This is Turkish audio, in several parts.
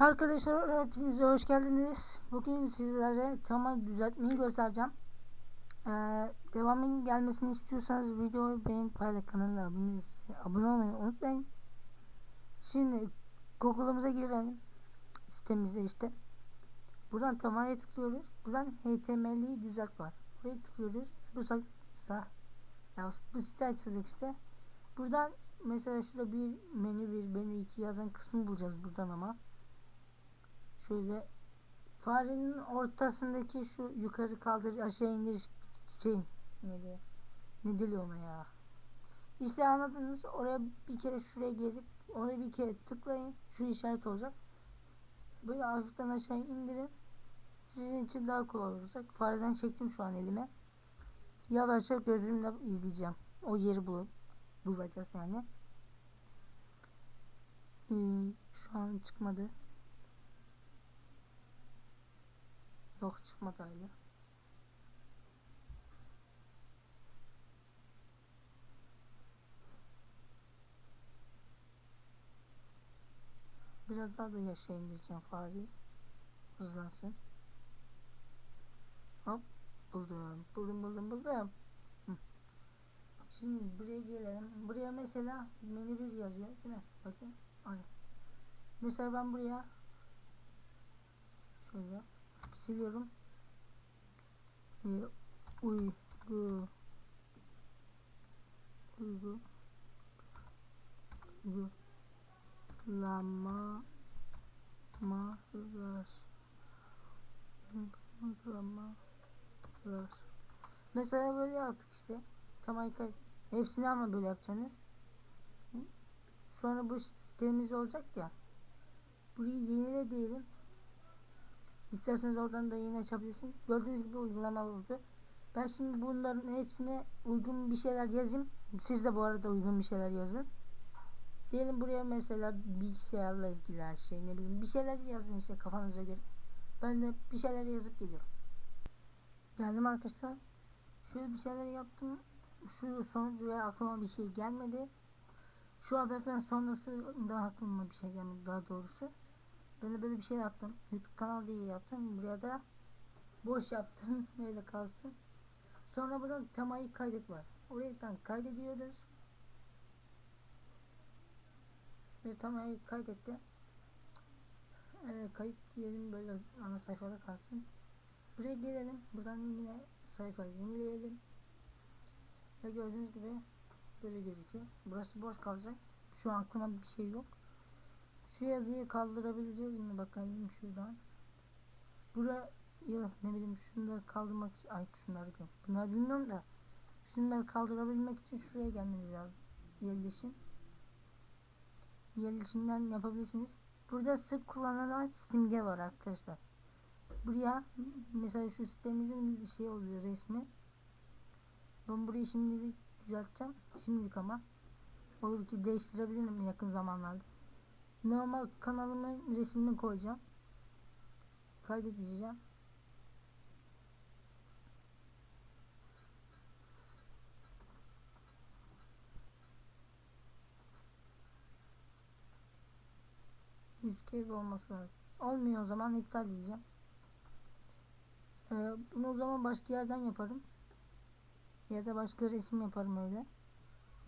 Arkadaşlar hepinize hoş geldiniz. Bugün sizlere tamam düzeltmeyi göstereceğim. Ee, devamının gelmesini istiyorsanız videoyu beğen paylaş kanalına abone, abone olmayı unutmayın. Şimdi Google'ımıza girelim. Sitemizde işte. Buradan tamamaya tıklıyoruz. Buradan HTML'yi düzelt var. Buraya tıklıyoruz. Bu sağ, ya bu site açılacak işte. Buradan mesela şurada bir menü bir menü iki yazan kısmı bulacağız buradan ama şöyle. Farenin ortasındaki şu yukarı kaldır aşağı indir şey ne diyor? Ne dili ona ya? İşte anladınız oraya bir kere şuraya gelip oraya bir kere tıklayın şu işaret olacak. Böyle hafiften aşağı indirin. Sizin için daha kolay olacak. Fareden çektim şu an elime. Yavaşça gözümle izleyeceğim. O yeri bulup bulacağız yani. Ee, şu an çıkmadı Yok çıkmadı hala. Biraz daha da yaşa indireceğim fareyi. Hızlansın. Hop. Buldum. Buldum buldum buldum. Şimdi buraya gelelim. Buraya mesela menü bir yazıyor değil mi? Bakın. Aynen. Mesela ben buraya şöyle siliyorum. Ee, uygu uygu uygulama malar uygulamalar mesela böyle yaptık işte. Tamam hepsini ama böyle yapacaksınız. Sonra bu sitemiz olacak ya. Burayı yenile diyelim İsterseniz oradan da yine açabilirsiniz. Gördüğünüz gibi uygulama oldu. Ben şimdi bunların hepsine uygun bir şeyler yazayım. Siz de bu arada uygun bir şeyler yazın. Diyelim buraya mesela bilgisayarla ilgili her şey ne bileyim bir şeyler yazın işte kafanıza göre. Ben de bir şeyler yazıp geliyorum. Geldim arkadaşlar. Şöyle bir şeyler yaptım. Şu veya aklıma bir şey gelmedi. Şu haberden sonrası da aklıma bir şey gelmedi daha doğrusu. De böyle bir şey yaptım. YouTube kanal diye yaptım. Buraya da boş yaptım. Böyle kalsın. Sonra burada temayı kaydet var. Oraya kaydediyoruz. Ve temayı kaydetti. Evet, kayıt diyelim böyle ana sayfada kalsın. Buraya gelelim. Buradan yine sayfayı yenileyelim. Ve gördüğünüz gibi böyle gözüküyor. Burası boş kalacak. Şu an aklıma bir şey yok. Şu yazıyı kaldırabileceğiz mi bakalım şuradan. Buraya ne bileyim şunları kaldırmak için ay şunları. Bunları bilmiyorum da şunları kaldırabilmek için şuraya gelmeniz lazım. Yerleşim. Yerleşimden yapabilirsiniz. Burada sık kullanılan simge var arkadaşlar. Buraya mesela şu sitemizin bir şey oluyor resmi. Ben burayı şimdilik düzelteceğim. Şimdilik ama. Olur ki değiştirebilirim yakın zamanlarda normal kanalımın resmini koyacağım. Kaydedeceğim. Kere olması lazım. Olmuyor o zaman iptal edeceğim. Ee, bunu o zaman başka yerden yaparım. Ya da başka resim yaparım öyle.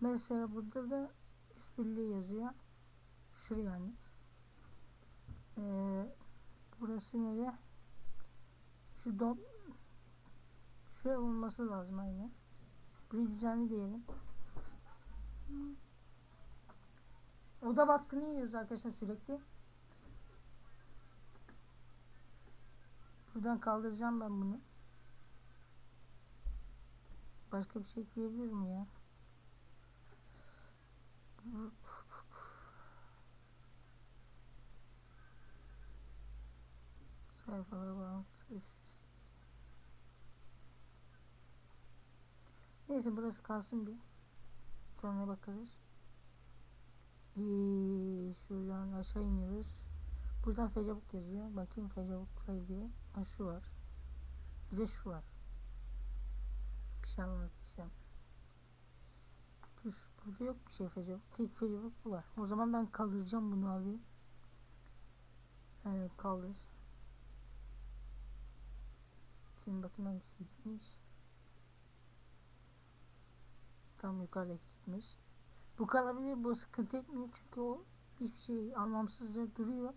Mesela burada da işbirliği yazıyor. Şuraya yani. Ee, burası nere? Şu don şuraya olması lazım aynı. Burayı düzenli diyelim. Oda baskını yiyoruz arkadaşlar sürekli. Buradan kaldıracağım ben bunu. Başka bir şey ekleyebilir mi ya? Sayfalara bağlantısız. Neyse burası kalsın bir. Sonra bakarız. Ee, şuradan aşağı iniyoruz. Buradan Facebook yazıyor. Bakayım Facebook'la ilgili. Ha şu var. Bir de şu var. Bir şey anlatacağım. Dur, burada yok bir şey Facebook. Tek Facebook bu var. O zaman ben kaldıracağım bunu abi. Ee, kaldır. Bakayım hangisi gitmiş. Tam yukarıdaki gitmiş. Bu kalabilir bu sıkıntı etmiyor çünkü o hiçbir şey anlamsızca duruyor.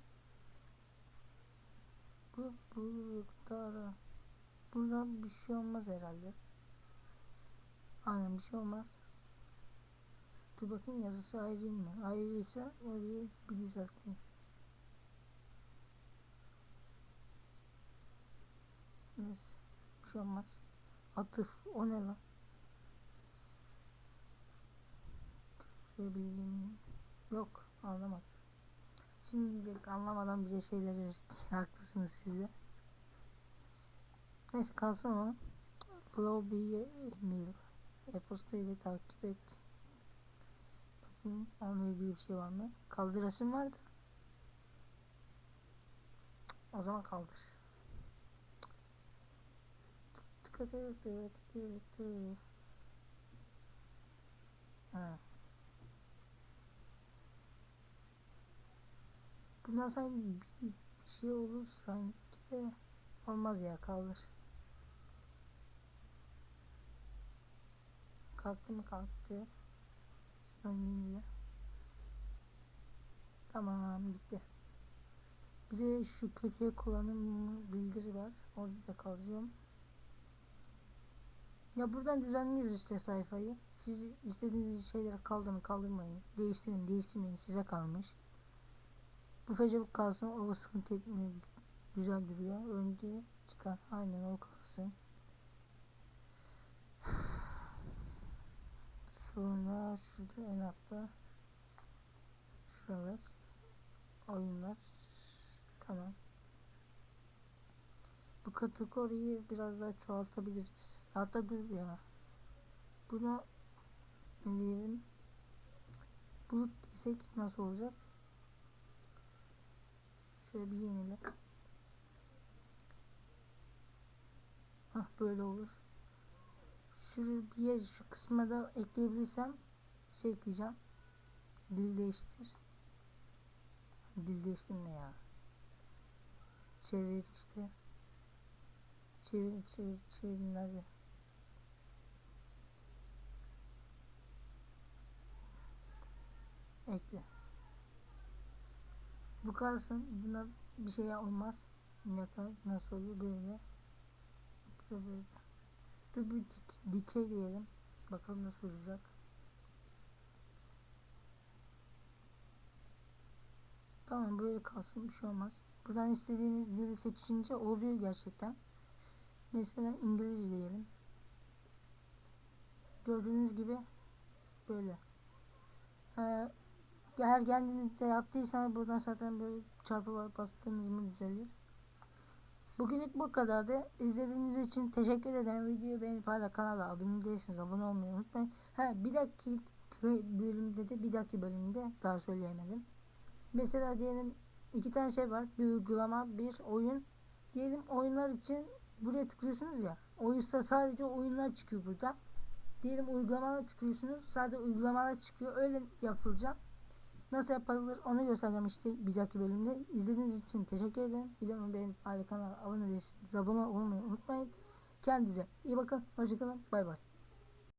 Bu bulutlara. Buradan bir şey olmaz herhalde. Aynen bir şey olmaz. Dur bakayım yazısı ayrı mı? Ayrıysa orayı bir düzelteyim. Neyse. Şey. Atıf. O ne lan? Söyleyebildiğim yok. Anlamadım. Şimdi diyecek anlamadan bize şeyler öğretti. Haklısınız siz de. Neyse kalsın o. Lobby mail. E-posta ile takip et. Bakayım onunla ilgili bir şey var mı? Kaldırasın vardı. O zaman kaldır. Et, dikkat et. Ha. Bundan sanki bir, bir şey olur sanki de olmaz ya kaldır. Kalktı mı kalktı. İniyor. Tamam gitti. Bir de şu kötü kullanım bildiri var. Orada da kalacağım. Ya buradan düzenliyoruz işte sayfayı. Siz istediğiniz şeyleri kaldırın kaldırmayın. Değiştirin değiştirmeyin size kalmış. Bu Facebook kalsın o sıkıntı etmiyor. Güzel duruyor. Önce çıkar. Aynen o kalsın. Sonra şurada en altta şuralar oyunlar tamam. Bu kategoriyi biraz daha çoğaltabiliriz. Hatta dur ya. Bunu ne diyelim? Bulut desek nasıl olacak? Şöyle bir yenile. Hah böyle olur. Şuraya şu kısma da ekleyebilirsem şey ekleyeceğim. Dil değiştir. Dil değiştirme ya. Çevir işte. Çevir çevir çevir nerede? Ekle. Bu kalsın. Buna bir şey olmaz. Yatağı nasıl oluyor böyle. Böyle. Dur bir dik, dikey diyelim. Bakalım nasıl olacak. Tamam böyle kalsın bir şey olmaz. Buradan istediğiniz dili seçince oluyor gerçekten. Mesela İngilizce diyelim. Gördüğünüz gibi böyle. Ee, her kendinizde yaptıysanız buradan zaten böyle çarpı var bastığınız mı düzelir. Bugünlük bu kadardı. İzlediğiniz için teşekkür ederim. Videoyu beğenip hala kanala abone değilseniz abone olmayı unutmayın. Ha bir dahaki bölümde de bir dahaki bölümde daha söyleyemedim. Mesela diyelim iki tane şey var. Bir uygulama, bir oyun. Diyelim oyunlar için buraya tıklıyorsunuz ya. Oyunsa sadece oyunlar çıkıyor burada. Diyelim uygulamalar tıklıyorsunuz. Sadece uygulamalar çıkıyor. Öyle yapılacak. Nasıl yapılır onu göstereceğim işte bir dahaki bölümde. İzlediğiniz için teşekkür ederim. Videomu beğenip hala kanala abone değilseniz abone olmayı unutmayın. Kendinize iyi bakın. Hoşçakalın. Bay bay.